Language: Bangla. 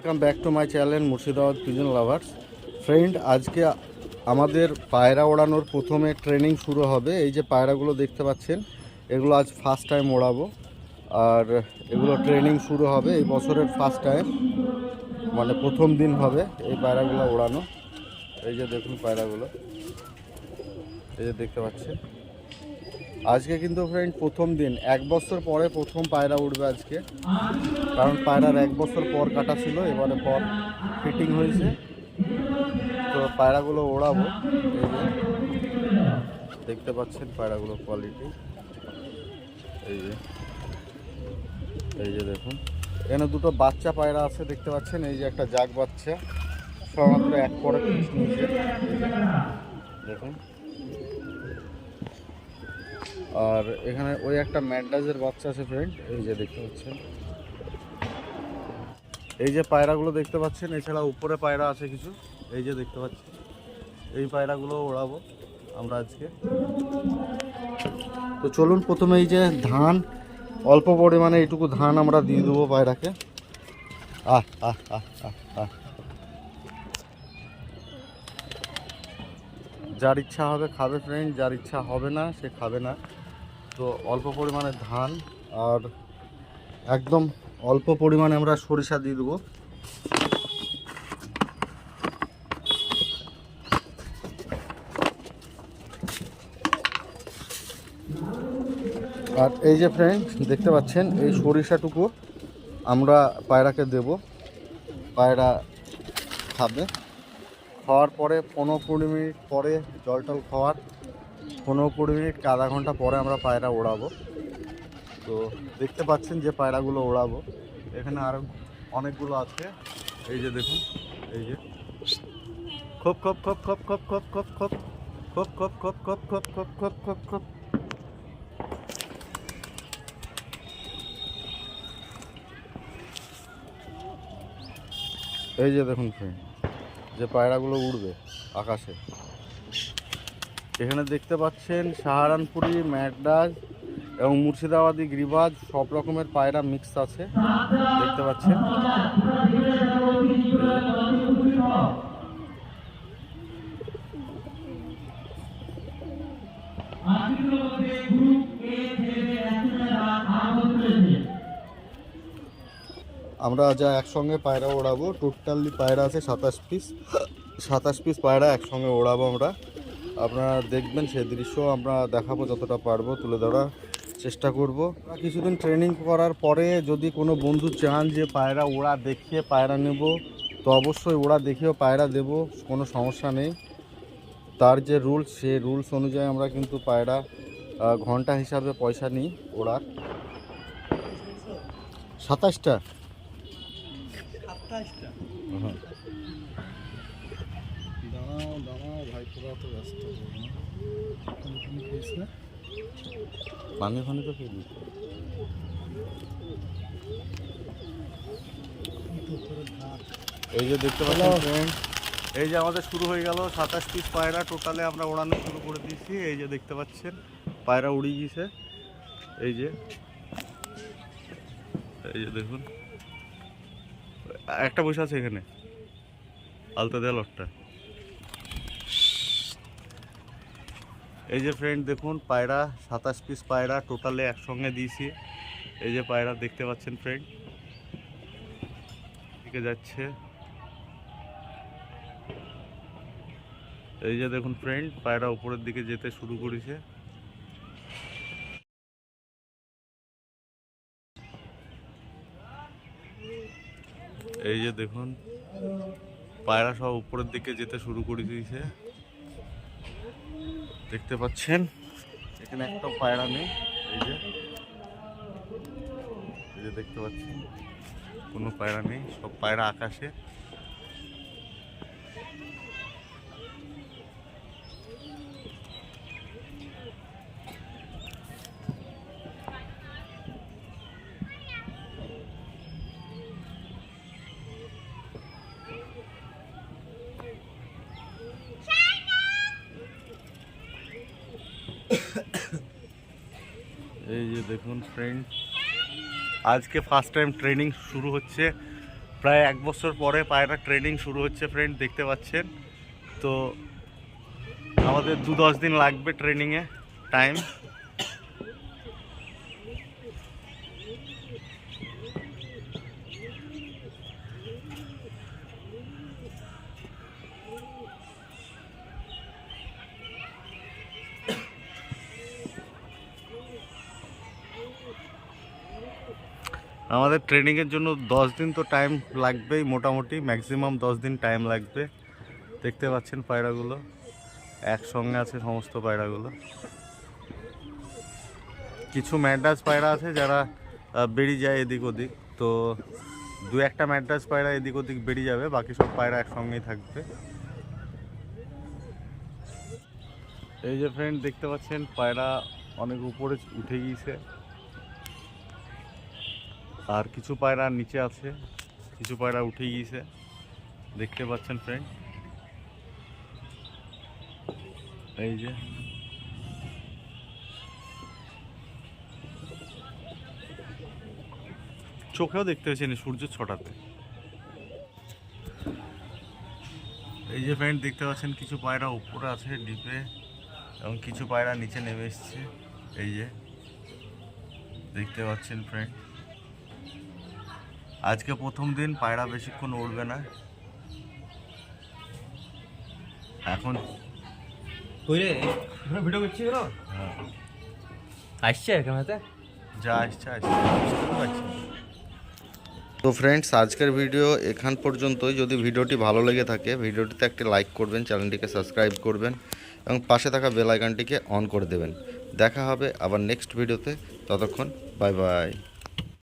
Welcome back to my channel Murshidabad pigeon lovers friend আজকে আমাদের পায়রা ওড়ানোর প্রথমে ট্রেনিং শুরু হবে। এই যে পায়রাগুলো দেখতে পাচ্ছেন, এগুলো আজ ফার্স্ট টাইম ওড়াবো। আর এগুলো ট্রেনিং শুরু হবে এই বছরের ফার্স্ট টাইম মানে প্রথম দিন হবে এই পায়রাগুলো ওড়ানো। এই যে দেখুন পায়রাগুলো। এই যে দেখতে পাচ্ছেন। আজকে কিন্তু ফ্রেন্ড প্রথম দিন। এক বছর পরে প্রথম পায়রা উঠবে আজকে। কারণ পায়রার এক বছর পর কাটা ছিল, এবারে পর ফিটিং হয়েছে। তো পায়রাগুলো ওড়াবো। দেখতে পাচ্ছেন পায়রাগুলোর কোয়ালিটি এই যে এই যে দেখুন। এখানে দুটো বাচ্চা পায়রা আছে, দেখতে পাচ্ছেন? এই যে একটা জাগ বাচ্চা, সবেমাত্র এক পরে দেখুন। আর এখানে ওই একটা ম্যাডাজের বাচ্চা আছে ফ্রেন্ড এই যে দেখতে পাচ্ছেন। এই যে পায়রাগুলো দেখতে পাচ্ছেন, এছাড়া উপরে পায়রা আছে কিছু। এই যে দেখতে পাচ্ছেন, এই পায়রাগুলো ওড়াবো আমরা আজকে। তো চলুন প্রথমে এই যে ধান, অল্প পরিমাণে এইটুকু ধান আমরা দিয়ে দেবো পায়রাকে। আহ আহ আহ আহ আহ। যার ইচ্ছা হবে খাবে ফ্রেন্ড যার ইচ্ছা হবে না, সে খাবে না। তো অল্প পরিমাণে ধান আর একদম অল্প পরিমাণে আমরা সরিষা দিয়ে দেবো। আর এই যে ফ্রেন্ড দেখতে পাচ্ছেন, এই সরিষাটুকু আমরা পায়রাকে দেব। পায়রা খাবে। খাওয়ার পরে পনেরো কুড়ি মিনিট পরে জল টল খাওয়ার পনেরো কুড়ি মিনিট আধা ঘণ্টা পরে আমরা পায়রা ওড়াবো তো দেখতে পাচ্ছেন যে পায়রাগুলো ওড়াবো এখানে আরও অনেকগুলো আছে এই যে দেখুন এই যে খোপ খোপ খোপ খোপ খোপ খোপ খোপ খোপ খোপ খোপ খোপ খোপ খোপ খোপ খোপ খোপ খোপ এই যে দেখুন যে পায়রাগুলো উড়বে আকাশে এখানে দেখতে পাচ্ছেন সাহারানপুরি ম্যাডাজ এবং মুর্শিদাবাদি গ্রিবাজ, সব রকমের পায়রা মিক্স আছে। দেখতে পাচ্ছেন। আমরা যা একসঙ্গে পায়রা ওড়াবো টোটালি পায়রা আছে সাতাশ পিস সাতাশ পিস পায়রা একসঙ্গে ওড়াবো আমরা। আপনারা দেখবেন সেই দৃশ্য আমরা দেখাবো যতটা পারব তুলে ধরার চেষ্টা করব। কিছুদিন ট্রেনিং করার পরে যদি কোনো বন্ধু চান যে পায়রা ওড়া দেখিয়ে পায়রা নেব তো অবশ্যই ওড়া দেখিয়েও পায়রা দেব কোনো সমস্যা নেই। তার যে রুলস সেই রুলস অনুযায়ী আমরা কিন্তু পায়রা ঘণ্টা হিসাবে পয়সা নিই ওড়ার। সাতাশটা? হ্যাঁ দাঁড়াও দাঁড়াও ভাই তোরা তো ব্যস্ত। তুমি খাইছ না? পানি ফানি তো খেয়ে এই যে দেখতে পাচ্ছেন এই যে আমাদের শুরু হয়ে গেল সাতাশ পিস পায়রা টোটালে আমরা ওড়ানো শুরু করে দিয়েছি। এই যে দেখতে পাচ্ছেন পায়রা উড়ে গিয়েছে। এই যে এই যে দেখুন। একটা বসে আছে এখানে আলতা দেওয়া লটটা। এই যে ফ্রেন্ড দেখুন, পায়রা, সাতাশ পিস পায়রা টোটালে একসঙ্গে দিয়েছি। এই যে পায়রা দেখতে পাচ্ছেন ফ্রেন্ড দিকে যাচ্ছে। এই যে দেখুন ফ্রেন্ড পায়রা উপরের দিকে যেতে শুরু করেছে। এই যে দেখুন, পায়রা সব উপরের দিকে যেতে শুরু করে দিয়েছে দেখতে পাচ্ছেন। এখানে একটা পায়রা নেই, এই যে। এই যে দেখতে পাচ্ছেন, কোনো পায়রা নেই, সব পায়রা আকাশে। এই যে দেখুন ফ্রেন্ড আজকে ফার্স্ট টাইম ট্রেনিং শুরু হচ্ছে। প্রায় এক বছর পরে পায়রা ট্রেনিং শুরু হচ্ছে ফ্রেন্ড দেখতে পাচ্ছেন। তো আমাদের দু দশ দিন লাগবে ট্রেনিংয়ে টাইম আমাদের ট্রেনিংয়ের জন্য দশ দিন তো টাইম লাগবেই, মোটামুটি ম্যাক্সিমাম দশ দিন টাইম লাগবে। দেখতে পাচ্ছেন পায়রাগুলো, একসঙ্গে আছে সমস্ত পায়রাগুলো। কিছু ম্যাড্রাস পায়রা আছে যারা বেরিয়ে যায় এদিক ওদিক। তো দু একটা ম্যাড্রাস পায়রা এদিক ওদিক বেরিয়ে যাবে, বাকি সব পায়রা একসঙ্গেই থাকবে। এই যে ফ্রেন্ড দেখতে পাচ্ছেন পায়রা অনেক উপরে উঠে গিয়েছে। আর কিছু পায়রা নিচে আছে, কিছু পায়রা উঠে গিয়েছে। দেখতে পাচ্ছেন ফ্রেন্ড এই যে। চোখেও দেখতে পেয়েছেন সূর্য ছটাতে। এই যে ফ্রেন্ড দেখতে পাচ্ছেন, কিছু পায়রা উপরে আছে, ডিপে, এবং কিছু পায়রা নিচে নেমে এসছে। এই যে। দেখতে পাচ্ছেন ফ্রেন্ড আজকে প্রথম দিন পায়রা বেশিক্ষণ উড়বে না। এখন ভিডিও হ্যাঁ, আসছে ক্যামেরাতে যা আসছে আসছে। বুঝতে পারছি তো ফ্রেন্ডস আজকের ভিডিও এখান পর্যন্তই। যদি ভিডিওটি ভালো লেগে থাকে ভিডিওটিতে একটি লাইক করবেন চ্যানেলটিকে সাবস্ক্রাইব করবেন এবং পাশে থাকা বেল আইকনটিকে অন করে দেবেন। দেখা হবে আবার নেক্সট ভিডিওতে ততক্ষণ বাই বাই